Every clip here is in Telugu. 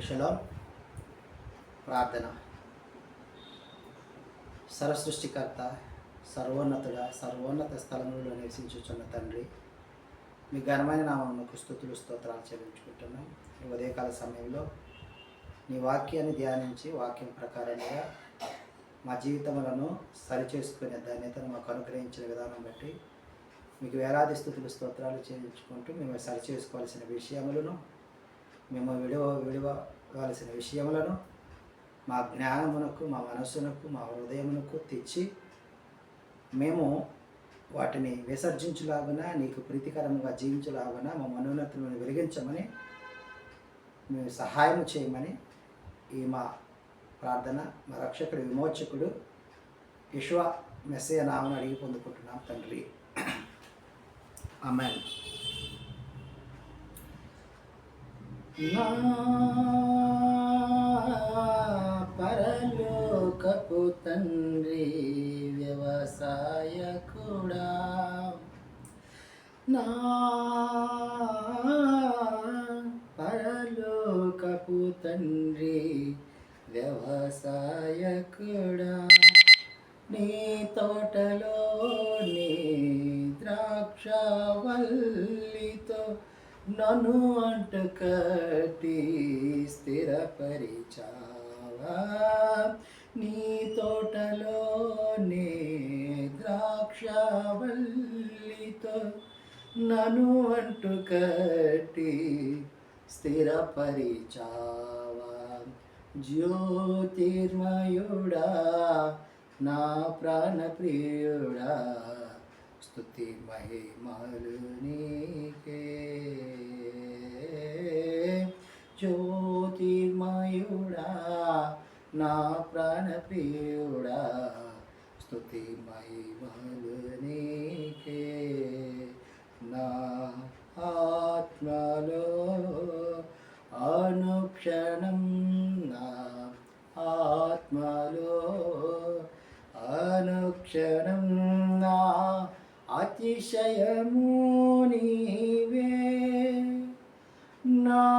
అందరికీ ప్రార్థన. సర్వసృష్టికర్త సర్వోన్నతుడ సర్వోన్నత స్థలములలో నివసించుచున్న తండ్రి మీ ఘనమైన నామకు స్థుతులు స్తోత్రాలు చెల్లించుకుంటున్నాం. ఈ ఉదయకాల సమయంలో నీ వాక్యాన్ని ధ్యానించి వాక్యం ప్రకారంగా మా జీవితములను సరిచేసుకునే ధన్యతను మాకు అనుగ్రహించిన విధానం బట్టి మీకు వేలాది స్థుతులు స్తోత్రాలు చెల్లించుకుంటూ మేము సరిచేసుకోవాల్సిన విషయములను మేము విడవ విడవలసిన విషయములను మా జ్ఞానమునకు మా మనస్సునకు మా హృదయమునకు తెచ్చి మేము వాటిని విసర్జించులాగున నీకు ప్రీతికరముగా జీవించలాగున మా మనోన్నతులను వెలిగించమని మేము సహాయం చేయమని ఈ మా ప్రార్థన మా రక్షకుడు విమోచకుడు విశ్వ మెస్సయ నామను అడిగి పొందుకుంటున్నాం తండ్రి. అమ్మాయి నా పరలోకపు తండ్రి వ్యవసాయకుడా. నా పరలోకపు తండ్రి వ్యవసాయకుడా. నీ తోటలో నీ ద్రాక్షవల్లితో నన్ను అంటుకట్టి స్థిరపరిచావా? నీ తోటలోనే ద్రాక్షవల్లితో నన్ను అంటుకట్టి స్థిరపరిచావా? జ్యోతిర్మయుడా నా ప్రాణప్రియుడా స్థుతి మహిమలు నీకే జ్యోతిర్మయుడా నా ప్రాణప్రియుడా స్థుతి మహిమలు నీకే నా ఆత్మలో అనుక్షణం నా ఆత్మలో అనుక్షణం నా అతిశయము నీవే. నానందము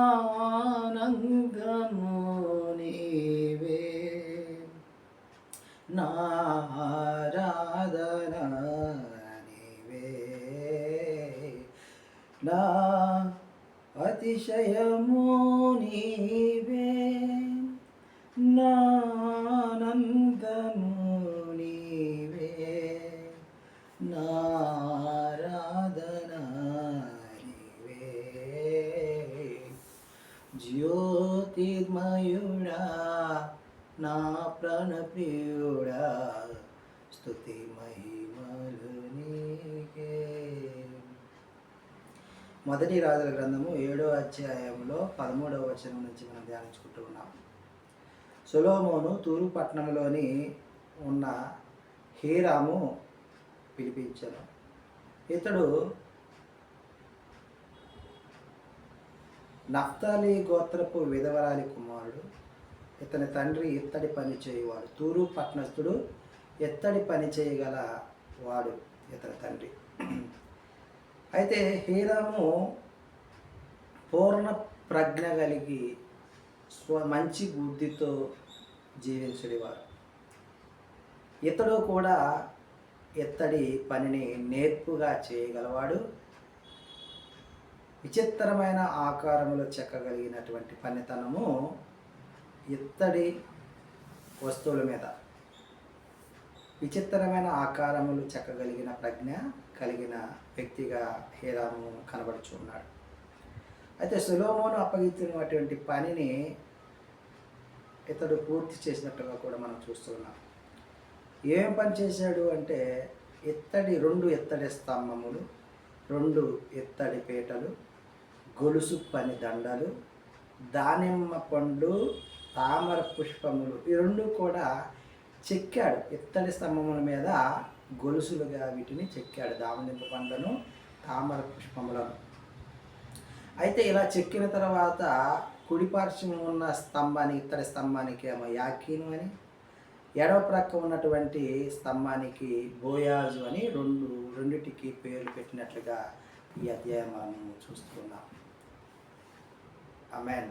నీవే. నారాధన నీవే. నా అతిశయము నీవే. జ్యోతిర్మయుడా నా ప్రాణప్రియుడా స్తుతి మహిమలు నీకే. మొదటి రాజుల గ్రంథము ఏడో అధ్యాయంలో పదమూడవ వచనం నుంచి మనం ధ్యానించుకుంటూ ఉన్నాం. సులోమోను తూరు పట్టణంలోని ఉన్న హీరాము పిలిపించను. ఇతడు నఫ్తాలి గోత్రపు విధవరాలి కుమారుడు. ఇతని తండ్రి ఇత్తడి పని చేయువాడు. తూరు పట్టణస్థుడు ఎత్తడి పని చేయగల వాడు ఇతని తండ్రి. అయితే హీరాము పూర్ణ ప్రజ్ఞ కలిగి స్వ మంచి బుద్ధితో జీవించడేవారు ఇతడు కూడా ఇత్తడి పనిని నేర్పుగా చేయగలవాడు. విచిత్రమైన ఆకారములు చెక్కగలిగినటువంటి పనితనము ఇత్తడి వస్తువుల మీద. విచిత్రమైన ఆకారములు చెక్కగలిగిన ప్రజ్ఞ కలిగిన వ్యక్తిగా హీరాము కనబడుచున్నాడు అయితే సులోమోను అప్పగించినటువంటి పనిని ఇతడు పూర్తి చేసినట్టుగా కూడా మనం చూస్తున్నాం ఏం పని చేశాడు అంటే ఇత్తడి రెండు ఇత్తడి స్తంభములు రెండు ఇత్తడి పీటలు గొలుసు పని దండలు దానిమ్మ పండు తామర పుష్పములు ఈ రెండు కూడా చెక్కాడు. ఇత్తడి స్తంభముల మీద గొలుసులుగా వీటిని చెక్కాడు దామనింప పండ్లను తామర పుష్పములను. అయితే ఇలా చెక్కిన తర్వాత కుడిపార్శ్వం ఉన్న స్తంభానికి ఇత్తడి స్తంభానికి ఏమో యాకీను అని ఎడవ ప్రక్క ఉన్నటువంటి స్తంభానికి బోయాజు అని రెండు రెండిటికి పేర్లు పెట్టినట్లుగా ఈ అధ్యాయం మనం చూస్తున్నాం అమెన్